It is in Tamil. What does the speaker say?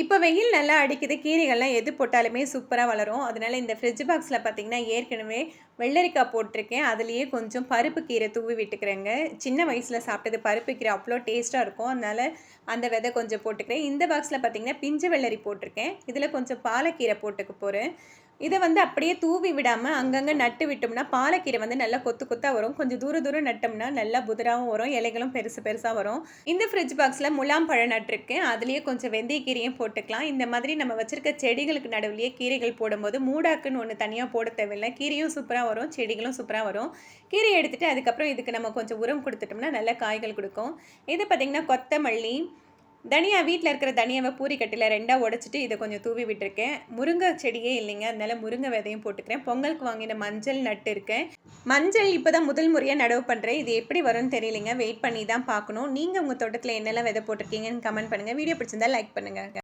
இப்போ வெயில் நல்லா அடிக்குது. கீரைகள்லாம் எது போட்டாலுமே சூப்பராக வளரும். அதனால் இந்த ஃப்ரிட்ஜ் பாக்ஸில் பார்த்தீங்கன்னா ஏற்கனவே வெள்ளரிக்காய் போட்டிருக்கேன். அதுலேயே கொஞ்சம் பருப்பு கீரை தூவி விட்டுக்கிறேங்க. சின்ன வயசில் சாப்பிட்டது பருப்பு கீரை அவ்வளோ டேஸ்ட்டாக இருக்கும். அதனால் அந்த விதை கொஞ்சம் போட்டுக்கிறேன். இந்த பாக்ஸில் பார்த்தீங்கன்னா பிஞ்சு வெள்ளரி போட்டிருக்கேன். இதில் கொஞ்சம் பாலக்கீரை போட்டுக்க போகிறேன் இதை வந்து அப்படியே தூவி விடாமல் அங்கங்கே நட்டு விட்டோம்னா பாலக்கீரை வந்து நல்லா கொத்து கொத்தாக வரும். கொஞ்சம் தூர தூரம் நட்டோம்னா நல்லா புதிராகவும் வரும் இலைகளும் பெருசு பெருசாக வரும். இந்த ஃப்ரிட்ஜ் பாக்ஸில் முலாம் பழம் நட்டுருக்கேன் அதுலேயே கொஞ்சம் வெந்தயக்கீரையும் போட்டுக்கலாம். இந்த மாதிரி நம்ம வச்சுருக்க செடிகளுக்கு நடுவிலேயே கீரைகள் போடும்போது மூடாக்குன்னு ஒன்று தனியாக போட தேவையில்லை. கீரையும் சூப்பராக வரும் செடிகளும் சூப்பராக வரும். கீரை எடுத்துகிட்டு அதுக்கப்புறம் இதுக்கு நம்ம கொஞ்சம் உரம் கொடுத்துட்டோம்னா நல்ல காய்கள் கொடுக்கும். இது பார்த்திங்கன்னா கொத்தமல்லி தனியா வீட்டில் இருக்கிற தனியாவை பூரி ரெண்டாக உடச்சிட்டு இதை கொஞ்சம் தூவி விட்டுருக்கேன். முருங்கை செடியே இல்லைங்க. அதனால முருங்கை விதையும் போட்டுக்கிறேன். பொங்கலுக்கு வாங்கின மஞ்சள் நட்டு இருக்கேன். மஞ்சள் இப்போ தான் முதல் முறையாக நடவு பண்ணுறேன் இது எப்படி வரும்னு தெரியலைங்க. வெயிட் பண்ணி தான் பார்க்கணும். நீங்கள் உங்கள் தோட்டத்தில் என்னெல்லாம் விதை போட்டிருக்கீங்கன்னு கமெண்ட் பண்ணுங்கள் வீடியோ பிடிச்சிருந்தா லைக் பண்ணுங்கள்